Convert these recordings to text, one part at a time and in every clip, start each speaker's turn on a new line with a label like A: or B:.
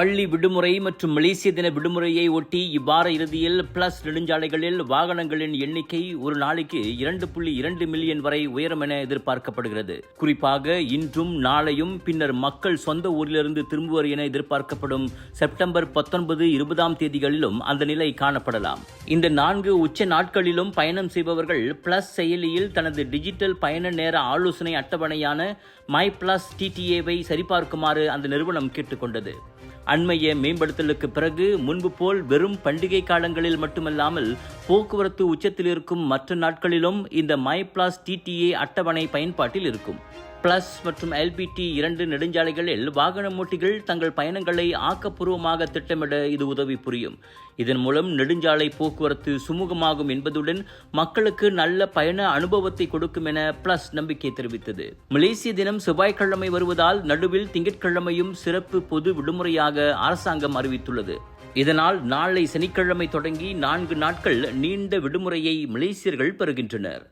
A: பள்ளி விடுமுறை மற்றும் மலேசிய தின விடுமுறையை ஒட்டி இவ்வார இறுதியில் பிளஸ் நெடுஞ்சாலைகளில் வாகனங்களின் எண்ணிக்கை ஒரு நாளைக்கு இரண்டு புள்ளி இரண்டு மில்லியன் வரை உயரும் என எதிர்பார்க்கப்படுகிறது. குறிப்பாக இன்றும் நாளையும் பின்னர் மக்கள் சொந்த ஊரிலிருந்து திரும்புவர் என எதிர்பார்க்கப்படும் செப்டம்பர் பத்தொன்பது இருபதாம் தேதிகளிலும் அந்த நிலை காணப்படலாம். இந்த நான்கு உச்ச நாட்களிலும் பயணம் செய்பவர்கள் பிளஸ் செயலியில் தனது டிஜிட்டல் பயண நேர ஆலோசனை அட்டவணையான மை பிளஸ் டிடிஏவை சரிபார்க்குமாறு அந்த நிறுவனம் கேட்டுக்கொண்டது. அண்மைய மேம்படுத்தலுக்கு பிறகு முன்பு போல் வெறும் பண்டிகை காலங்களில் மட்டுமல்லாமல் போக்குவரத்து உச்சத்தில் இருக்கும் மற்ற நாட்களிலும் இந்த மை டிடிஏ அட்டவணை பயன்பாட்டில் இருக்கும். பிளஸ் மற்றும் எல்பிடி இரண்டு நெடுஞ்சாலைகளில் வாகன மூட்டிகள் தங்கள் பயணங்களை ஆக்கப்பூர்வமாக திட்டமிட இது உதவி புரியும். இதன் மூலம் நெடுஞ்சாலை போக்குவரத்து சுமூகமாகும் என்பதுடன் மக்களுக்கு நல்ல பயண அனுபவத்தை கொடுக்கும் என பிளஸ் நம்பிக்கை தெரிவித்தது. மலேசிய தினம் செவ்வாய்க்கிழமை வருவதால் நடுவில் திங்கட்கிழமையும் சிறப்பு பொது விடுமுறையாக அரசாங்கம் அறிவித்துள்ளது. இதனால் நாளை சனிக்கிழமை தொடங்கி நான்கு நாட்கள் நீண்ட விடுமுறையை மலேசியர்கள் பெறுகின்றனர்.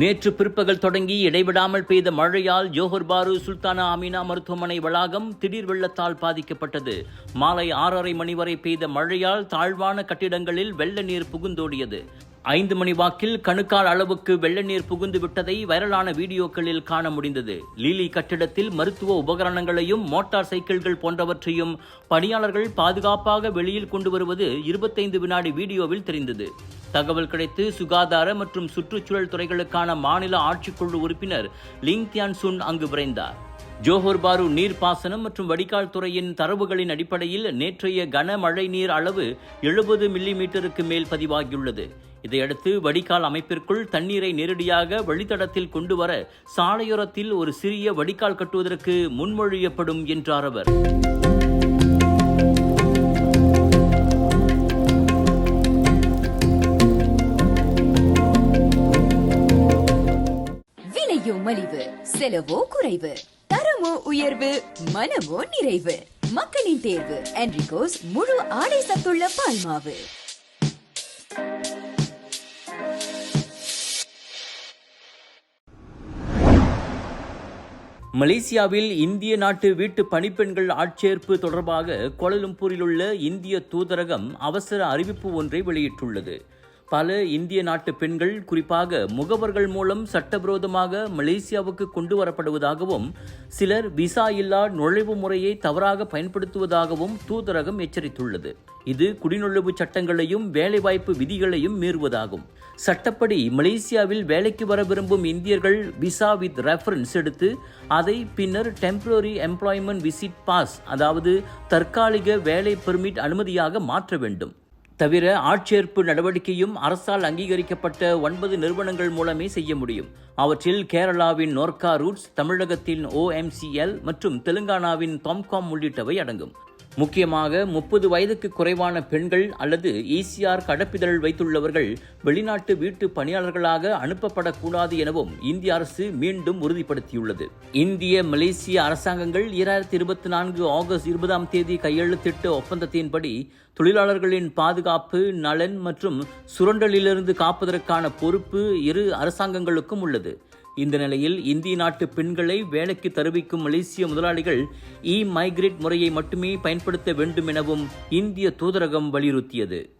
A: நேற்று பிற்பகல் தொடங்கி இடைவிடாமல் பெய்த மழையால் ஜோஹர் பாரு சுல்தானா அமீனா மருத்துவமனை வளாகம் திடீர் வெள்ளத்தால் பாதிக்கப்பட்டது. மாலை ஆறரை மணி வரை பெய்த மழையால் தாழ்வான கட்டிடங்களில் வெள்ள நீர் புகுந்தோடியது. ஐந்து மணி வாக்கில் கணுக்கால் அளவுக்கு வெள்ள நீர் புகுந்து விட்டதை வைரலான வீடியோக்களில் காண முடிந்தது. லீலி கட்டிடத்தில் மருத்துவ உபகரணங்களையும் மோட்டார் சைக்கிள்கள் போன்றவற்றையும் பணியாளர்கள் பாதுகாப்பாக வெளியில் கொண்டு வருவது இருபத்தைந்து வினாடி வீடியோவில் தெரிந்தது. தகவல் கிடைத்து சுகாதார மற்றும் சுற்றுச்சூழல் துறைகளுக்கான மாநில ஆட்சிக்குழு உறுப்பினர் லிங் தியான் சுன் அங்கு விரைந்தார். ஜோஹர் பாரு நீர்ப்பாசனம் மற்றும் வடிகால் துறையின் தரவுகளின் அடிப்படையில் நேற்றைய கனமழை நீர் அளவு எழுபது மில்லி மீட்டருக்கு மேல் பதிவாகியுள்ளது. இதையடுத்து வடிகால் அமைப்பிற்குள் தண்ணீரை நேரடியாக வழித்தடத்தில் கொண்டு வர சாலையோரத்தில் ஒரு சிறிய வடிகால் கட்டுவதற்கு முன்மொழியப்படும் என்றார் அவர்.
B: விலையோ மலிவு செலவோ குறைவு தரமோ உயர்வு மனமோ நிறைவு. மக்களின் தேர்வு என்ரிகோஸ் முழு ஆடை சத்துள்ள பால்மாவு.
A: மலேசியாவில் இந்திய நாட்டு வீட்டு பணிப்பெண்கள் ஆட்சேர்ப்பு தொடர்பாக கோலலம்பூரில் உள்ள இந்திய தூதரகம் அவசர அறிவிப்பு ஒன்றை வெளியிட்டுள்ளது. பல இந்திய நாட்டு பெண்கள் குறிப்பாக முகவர்கள் மூலம் சட்டவிரோதமாக மலேசியாவுக்கு கொண்டு வரப்படுவதாகவும் சிலர் விசா இல்லா நுழைவு முறையை தவறாக பயன்படுத்துவதாகவும் தூதரகம் எச்சரித்துள்ளது. இது குடிநுழைவு சட்டங்களையும் வேலைவாய்ப்பு விதிகளையும் மீறுவதாகும். சட்டப்படி மலேசியாவில் வேலைக்கு வர விரும்பும் இந்தியர்கள் விசா வித் ரெஃபரன்ஸ் எடுத்து அதை பின்னர் டெம்பரரி எம்ப்ளாய்மெண்ட் விசிட் பாஸ் அதாவது தற்காலிக வேலை பெர்மிட் அனுமதியாக மாற்ற வேண்டும். தவிர ஆட்சேர்ப்பு நடவடிக்கையும் அரசால் அங்கீகரிக்கப்பட்ட ஒன்பது நிறுவனங்கள் மூலமே செய்ய முடியும். அவற்றில் கேரளாவின் நோர்கா ரூட்ஸ் தமிழகத்தின் ஓஎம்சிஎல் மற்றும் தெலுங்கானாவின் தொம்காம் உள்ளிட்டவை அடங்கும். முக்கியமாக முப்பது வயதுக்கு குறைவான பெண்கள் அல்லது இசிஆர் கடப்பிதழ் வைத்துள்ளவர்கள் வெளிநாட்டு வீட்டு பணியாளர்களாக அனுப்பப்படக்கூடாது எனவும் இந்திய அரசு மீண்டும் உறுதிப்படுத்தியுள்ளது. இந்திய மலேசிய அரசாங்கங்கள் இரண்டாயிரத்தி இருபத்தி நான்கு ஆகஸ்ட் இருபதாம் தேதி கையெழுத்திட்ட ஒப்பந்தத்தின்படி தொழிலாளர்களின் பாதுகாப்பு நலன் மற்றும் சுரண்டலிலிருந்து காப்பதற்கான பொறுப்பு இரு அரசாங்கங்களுக்கும் உள்ளது. இந்த நிலையில் இந்திய நாட்டு பெண்களை வேலைக்கு தருவிக்கும் மலேசிய முதலாளிகள் இ மைக்ரேட் முறையை மட்டுமே பயன்படுத்த வேண்டும் எனவும் இந்திய தூதரகம் வலியுறுத்தியது.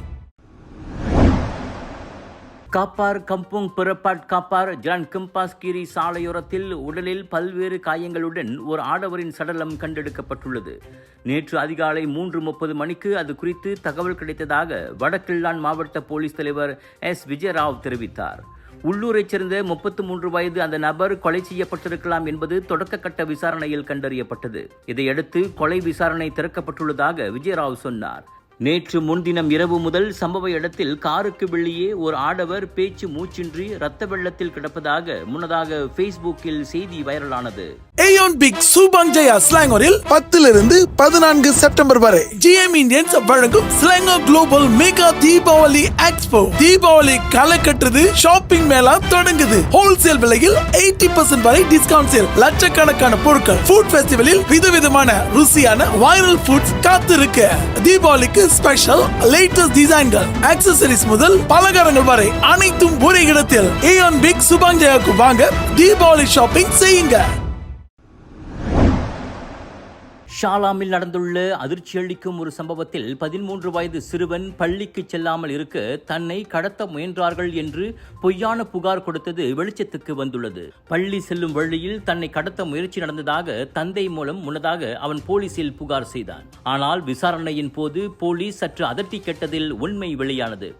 A: காப்பார் கம்புங் பிறப்பாட் காப்பார் ஜான் கிம்பாஸ்கிரி சாலையோரத்தில் உடலில் பல்வேறு காயங்களுடன் ஒரு ஆடவரின் சடலம் கண்டெடுக்கப்பட்டுள்ளது. நேற்று அதிகாலை மூன்று முப்பது மணிக்கு அது குறித்து தகவல் கிடைத்ததாக வடகிள்ளான் மாவட்ட போலீஸ் தலைவர் எஸ். விஜயராவ் தெரிவித்தார். உள்ளூரைச் சேர்ந்த முப்பத்து மூன்று வயது அந்த நபர் கொலை செய்யப்பட்டிருக்கலாம் என்பது தொடக்க கட்ட விசாரணையில் கண்டறியப்பட்டது. இதையடுத்து கொலை விசாரணை திறக்கப்பட்டுள்ளதாக விஜயராவ் சொன்னார். நேற்று முன்தினம் இரவு முதல் சம்பவ இடத்தில் காருக்கு வெளியே ஒரு ஆடவர் பேச்சு மூச்சின்றி ரத்த வெள்ளத்தில் கிடப்பதாக முன்னதாக ஃபேஸ்புக்கில் செய்தி வைரலானது.
C: ஏயோன் பிக் சூபாங் ஜெயா ஸ்லாங்கோரில் பத்திலிருந்து பதினான்கு செப்டம்பர் வரை ஜிஎம் இந்தியன்ஸ் வழங்கும் Selangor global mega Deepavali expo Deepavali களை கட்டுறது ஷாப்பிங் மேலா தொடங்குது. ஹோல்சேல் விலையில் எயிட்டி பர்சன்ட் வரை டிஸ்கவுண்ட் சேல். லட்சக்கணக்கான பொருட்கள். ஃபுட் ஃபெஸ்டிவலில் விதவிதமான ருசியான வைரல் ஃபுட்ஸ் காத்திருக்க. தீபாவளிக்கு ஸ்பெஷல் லேட்டஸ்ட் டிசைன்கள் ஆக்சசரிஸ் முதல் பலகாரங்கள் வரை அனைத்தும் ஒரே இடத்தில். ஏஆன் பிக் சுபாங் ஜெயாக்கு வாங்க தீபாவளி ஷாப்பிங் செய்யுங்க.
A: ஷாலாமில் நடந்துள்ள அதிர்ச்சியளிக்கும் ஒரு சம்பவத்தில் பதிமூன்று வயது சிறுவன் பள்ளிக்கு செல்லாமல் இருக்க தன்னை கடத்த முயன்றார்கள் என்று பொய்யான புகார் கொடுத்தது வெளிச்சத்துக்கு வந்துள்ளது. பள்ளி செல்லும் வழியில் தன்னை கடத்த முயற்சி நடந்ததாக தந்தை மூலம் முன்னதாக அவன் போலீசில் புகார் செய்தான். ஆனால் விசாரணையின் போது போலீஸ் சற்று அதட்டி கேட்டதில் உண்மை வெளியானது.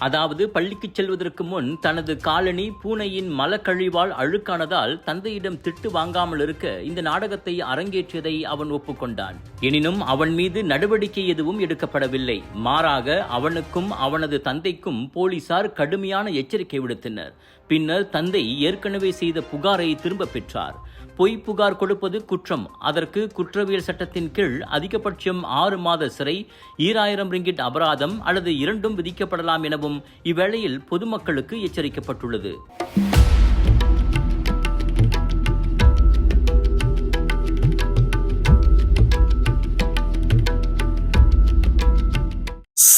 A: அதாவது பள்ளிக்கு செல்வதற்கு முன் தனது காலனி பூனையின் மலக்கழிவால் அழுக்கானதால் தந்தையிடம் திட்டு வாங்காமல் இருக்க இந்த நாடகத்தை அரங்கேற்றியதை அவன் ஒப்புக்கொண்டான். எனினும் அவன் மீது நடவடிக்கை எதுவும் எடுக்கப்படவில்லை. மாறாக அவனுக்கும் அவனது தந்தைக்கும் போலீசார் கடுமையான எச்சரிக்கை விடுத்தனர். பின்னர் தந்தை ஏற்கனவே செய்த புகாரை திரும்ப பெற்றார். பொய் புகார் கொடுப்பது குற்றம். அதற்கு குற்றவியல் சட்டத்தின் கீழ் அதிகபட்சம் ஆறு மாத சிறை ஈராயிரம் ரிங்கிட் அபராதம் அல்லது இரண்டும் விதிக்கப்படலாம் எனவும் இவ்வேளையில் பொதுமக்களுக்கு எச்சரிக்கப்பட்டுள்ளது.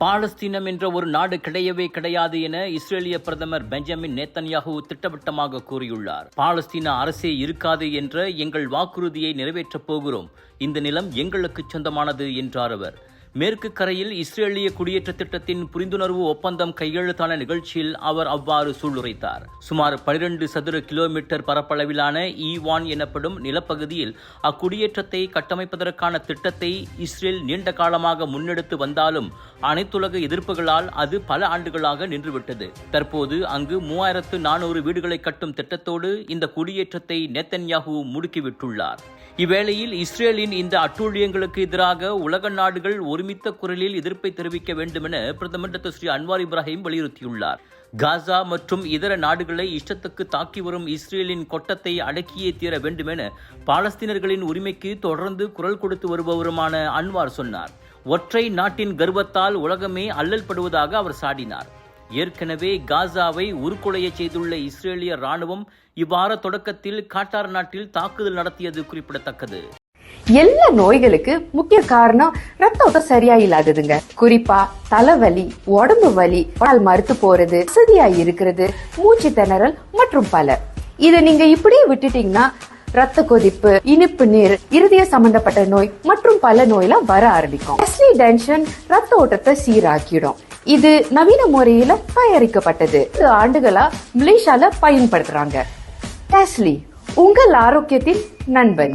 A: பாலஸ்தீனம் என்ற ஒரு நாடு கிடையவே கிடையாது என இஸ்ரேலிய பிரதமர் பெஞ்சமின் நேத்தன்யாகு திட்டவட்டமாக கூறியுள்ளார். பாலஸ்தீன அரசே இருக்காது என்ற எங்கள் வாக்குறுதியை நிறைவேற்றப் போகிறோம். இந்த நிலம் எங்களுக்கு சொந்தமானது என்றார் அவர். மேற்கு கரையில் இஸ்ரேலிய குடியேற்ற திட்டத்தின் புரிந்துணர்வு ஒப்பந்தம் கையெழுத்தான நிகழ்ச்சியில் அவர் அவ்வாறு சூளுரைத்தார். சுமார் 12 சதுர கிலோமீட்டர் பரப்பளவிலான ஈவான் எனப்படும் நிலப்பகுதியில் அக்குடியேற்றத்தை கட்டமைப்பதற்கான திட்டத்தை இஸ்ரேல் நீண்ட காலமாக முன்னெடுத்து வந்தாலும் அனைத்துலக எதிர்ப்புகளால் அது பல ஆண்டுகளாக நின்றுவிட்டது. தற்போது அங்கு மூவாயிரத்து நானூறு வீடுகளை கட்டும் திட்டத்தோடு இந்த குடியேற்றத்தை நெத்தன்யாகு முடுக்கிவிட்டுள்ளார். இவ்வேளையில் இஸ்ரேலின் இந்த அட்டூழியங்களுக்கு எதிராக உலக நாடுகள் ஒருமித்த குரலில் எதிர்ப்பை தெரிவிக்க வேண்டுமென பிரதமர் டாக்டர் ஸ்ரீ அன்வார் இப்ராஹிம் வலியுறுத்தியுள்ளார். காசா மற்றும் இதர நாடுகளை இஷ்டத்துக்கு தாக்கி வரும் இஸ்ரேலின் கொட்டத்தை அடக்கியே தீர வேண்டுமென பாலஸ்தீனர்களின் உரிமைக்கு தொடர்ந்து குரல் கொடுத்து வருபவருமான அன்வார் சொன்னார். ஒற்றை நாட்டின் கர்வத்தால் உலகமே அல்லல் படுவதாக அவர் சாடினார். ஏற்கனவே காசாவை உருக்குலைய செய்துள்ள இஸ்ரேலிய ராணுவம் இவ்வார தொடக்கத்தில் காட்டார் நாட்டில் தாக்குதல் நடத்தியது குறிப்பிடத்தக்கது.
D: எல்லா நோய்களுக்கு முக்கிய காரணம் ரத்த ஓட்டம் சரியா இல்லாததுங்க. குறிப்பா தலைவலி உடம்பு வலி பால் மறுத்து போறது வசதியா இருக்கிறது மூச்சு திணறல் மற்றும் பல. இதை நீங்க இப்படியே விட்டுட்டீங்கன்னா ரத்த கொதிப்பு இனிப்பு நீர் இருதய சம்பந்தப்பட்ட நோய் மற்றும் பல நோயெல்லாம் வர ஆரம்பிக்கும். டென்ஷன் ரத்த ஓட்டத்தை சீராக்கிடும். இது நவீன முறையில தயாரிக்கப்பட்டது. இது ஆண்டுகளா மலேசியால பயன்படுத்துறாங்க. டெஸ்லி உங்கள் ஆரோக்கியத்தின் நண்பன்.